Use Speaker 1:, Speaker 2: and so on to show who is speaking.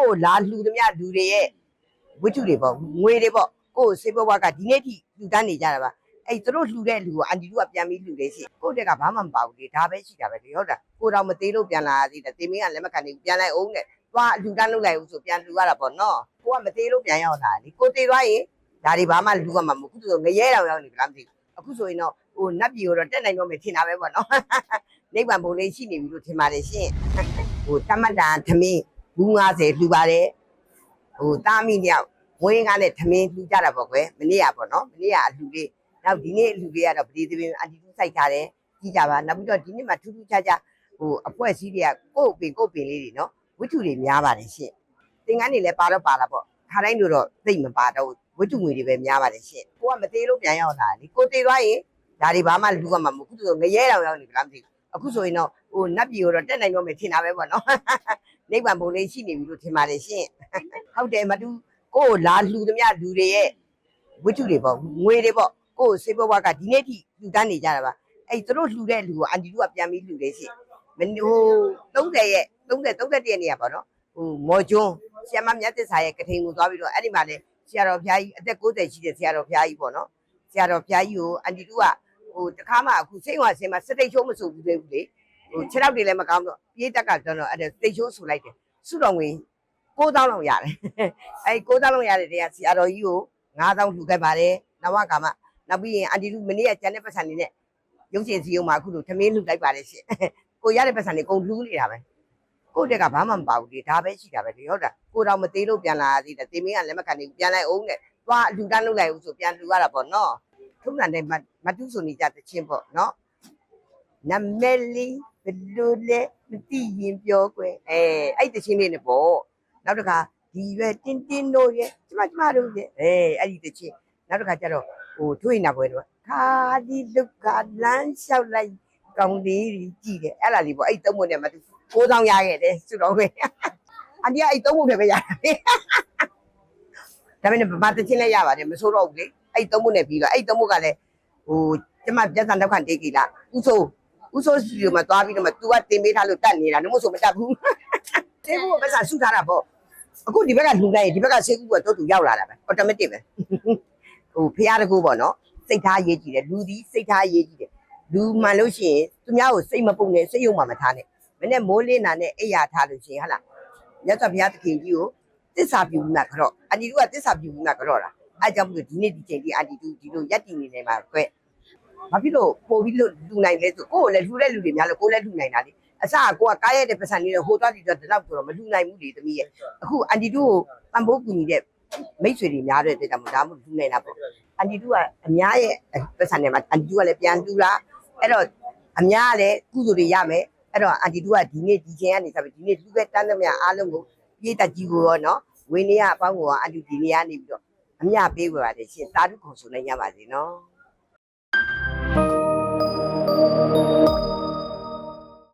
Speaker 1: ကိုယ်လာလှူသမျှလူတွေရဲ့ဝိတ္ထုတွေပေါ့ငွေတွေပေါ့ကိုယ်စေဘဝကဒီနေ့ထိလှူတန်းနေကြတာပါအဲ့သူတို့လှူတဲ့လူကိုအန်တီတို့ကပြန်ပြီးလှူတယ်ရှိကိုယ့်တက်ကဘာမှမပါဘူးလေဒါပဲရှိတာပဲလေဟုတ်လားကိုတော်မသေးလို့ပြန်လာရသေးတယ်တေမင်းကလက်မခံနေဘူးပြန်လိုက်အောင်တဲ့သွားလှူတန်းလုပ်လိုက်ဦးဆိုပြန်လှူရတာပေါ့နော်ကိုကမသေးလို့ပြန်ရောက်လာလေကိုသေးသွားရင်ဒါတွေဘာမှလှူရမှာမဟုတ်ဘူးခုဆိုငရဲတောင်ရောက်နေကြလားမသိဘူးအခုဆိုရင်တော့ဟိုနတ်ပြည်ကိုတော့တက်နိုင်တော့မယ်ထင်တာပဲပေါ့နော်နိဗ္ဗာန်ဘုံလေးရှိနေပြီလို့ထင်ပါတယ်ရှင်ဟိုတမတ္တန်သမင်း ဘူး90လှူပါတယ်ဟိုတာမိမြောက်ဝင်းကားနဲ့သမင်းလှူကြတာပေါ့ကွယ်မနေ့ကပေါ့နော်မနေ့ကအလှူလေးနောက်ဒီနေ့အလှူလေးကတော့ပတိသမင်းအန်တီတူစိုက်ထားတယ်ကြည့်ကြပါနောက်ပြီးတော့ဒီနေ့မှထူးထူးခြားခြားဟိုအဖွဲစည်းတွေကကို့ပင်ကို့ပင်လေးတွေနော်ဝိတ္ထုတွေများပါတယ်ရှင်သင်္ကန်းတွေလည်းပါတော့ပါတာပေါ့ခါတိုင်းတို့တော့သိမပါတော့ဝိတ္ထုငွေတွေပဲများပါတယ်ရှင်ကိုကမသေးလို့ပြန်ရောက်လာလေကိုသေးသွားရင်ဒါတွေဘာမှလူကမှမဟုတ်ခုဆိုငရဲတောင်ရောက်နေကြလားမသိဘူးအခုဆိုရင်တော့ဟိုနတ်ပြည်ကိုတော့တက်နိုင်တော့မယ်ထင်တာပဲပေါ့နော် နိဗ္ဗာန်ဘုံလေးရှိနေပြီလို့ထင်ပါတယ်ရှင်ဟုတ်တယ်မတူကိုယ်လာလှူသမျှလူတွေရဲ့ဝိတ္ထုတွေပေါ့ငွေတွေပေါ့ကိုယ်စေဘဝကဒီနေ့ထိလှူတန်းနေကြတာပါအဲ့သူတို့လှူတဲ့လူကိုအန်တီတို့ကပြန်ပြီးလှူတယ်ရှင်မဟို30ရဲ့30 31ရက်နေရပါတော့ဟိုမော်ကျွန်းဆရာမမြတ်သစ္စာရဲ့ကထိန်ကိုသွားပြီးတော့အဲ့ဒီမှာလေဆရာတော်ဘုရားကြီးအသက်60ရှိတဲ့ဆရာတော်ဘုရားကြီးပေါ့နော်ဆရာတော်ဘုရားကြီးကိုအန်တီတို့ကဟိုတခါမှအခုစိတ်ဝါဆင်းမှာစတိတ်ချိုးမဆိုဘူးသေးဘူးလေ ဟိုခြေထောက်တွေလည်းမကောင်းတော့ပြေးတက်ကတော့အဲ့ဒါစတိတ်ချိုးဆူလိုက်တယ်စုတော်ဝင်9000လောက်ရတယ်အဲ့9000လောက်ရတဲ့တရားဆရာတော်ကြီးကို9000လှူခဲ့ပါတယ်နဝကမနောက်ပြီးရင်အန်တီတို့မနေ့ကကျန်တဲ့ပတ်စံနေနဲ့ရုပ်ရှင်စီယုံမှာအခုလိုထမင်းလှူလိုက်ပါတယ်ရှင်ကိုရတဲ့ပတ်စံတွေကုန်လှူနေတာပဲကိုယ့်တက်ကဘာမှမပါဘူးလေဒါပဲရှိတာပဲလေဟုတ်တာကိုတော်မသေးလို့ပြန်လာရသေးတယ်တေမင်းကလက်မခံနေဘူးပြန်လိုက်အောင်တဲ့သွားအလူတန်းလုပ်လိုက်ဦးဆိုပြန်လူရတာပေါ့နော်ထုံးတန်တဲ့မတူးဆိုနေကြတဲ့ချင်းပေါ့နော်နမလေး ဘယ်လိုလဲမသိရင်ပြောကွယ်အဲအဲ့တချင်းလေးနဲ့ပေါ့နောက်တစ်ခါဒီရွယ်တင်းတင်းတို့ရဲ့ကျမကျမတို့ရဲ့အဲအဲ့ဒီတချင်းနောက်တစ်ခါကျတော့ဟိုထွေးနာပွဲတော့ခါဒီလုကလမ်းလျှောက်လိုက်ကောင်းလေးကြီးကြည့်တယ်အဲ့လားလေးပေါ့အဲ့သုံးမနဲ့မတူးကိုးဆောင်ရခဲ့တယ်ဆိုတော့ပဲအန်ဒီကအဲ့သုံးဖို့ပဲပဲရတယ်ဒါပေမဲ့ဗမာတချင်းလည်းရပါတယ်မဆိုးတော့ဘူးလေအဲ့သုံးဖို့နဲ့ပြီးတော့အဲ့သုံးဖို့ကလည်းဟိုကျမပြဿနာတော့ခံတေးကြီးလားဥဆို ဥဆိုစီကိုမှသွားပြီးတော့မှ तू ကတင်ပေးထားလို့တတ်နေတာလည်းမဆိုမတတ်ဘူးတေးဖို့ပဲစားဆုထားတာပေါ့အခုဒီဘက်ကလူလိုက်ရင်ဒီဘက်ကဆေးကူကတော့သူရောက်လာတာပဲ automatic ပဲဟိုဖះတကူပေါ့နော်စိတ်ထားရေးကြည့်တယ်လူဒီစိတ်ထားရေးကြည့်တယ်လူမှန်လို့ရှိရင်သူများကိုစိတ်မပုတ်နဲ့စိတ်ယုံမှမထားနဲ့မနေ့မိုးလင်းတာနဲ့အိယာထားလို့ရှိရင်ဟာလားမြတ်စွာဘုရားသခင်ကြီးကိုတစ္ဆာပြုပြီးမှကြော့အန်တီတို့ကတစ္ဆာပြုပြီးမှကြော့တာအဲကြောင့်မလို့ဒီနေ့ဒီချိန်ဒီအန်တီတို့ဒီလိုရက်တည်နေနေမှာကွ ဘာဖြစ်လို့ပို့ပြီးလို့လူနိုင်လဲဆိုကိုယ်လည်းလူတဲ့လူတွေများလို့ကိုယ်လည်းလူနိုင်တာလေအစကကိုကကားရတဲ့ပတ်စံလေးဟိုသွားဒီတော့ဒီလောက်ဆိုတော့မလူနိုင်ဘူးလေသမီးရဲ့အခုအန်တီတို့ကိုပံပိုးကူညီတဲ့မိတ်ဆွေတွေများတဲ့အတွက်ကြောင့်ဒါမှမဟုတ်လူနိုင်တာပေါ့အန်တီတို့ကအများရဲ့ပတ်စံတွေမှာအန်တီတို့ကလည်းပြန်လူတာအဲ့တော့အများကလည်းကုသိုလ်တွေရမယ်အဲ့တော့အန်တီတို့ကဒီနေ့ဒီချိန်ကနေစပြီးဒီနေ့လူပဲတန်းသမျှအားလုံးကိုပြေးတက်ကြီးကိုရောနော်ဝင်းနေရအပေါင်းကိုကအန်တီဒီနေ့ကနေပြီးတော့အမျှပေးဝယ်ပါတယ်ရှင်တာဓုခုံဆိုနိုင်ရပါစေနော်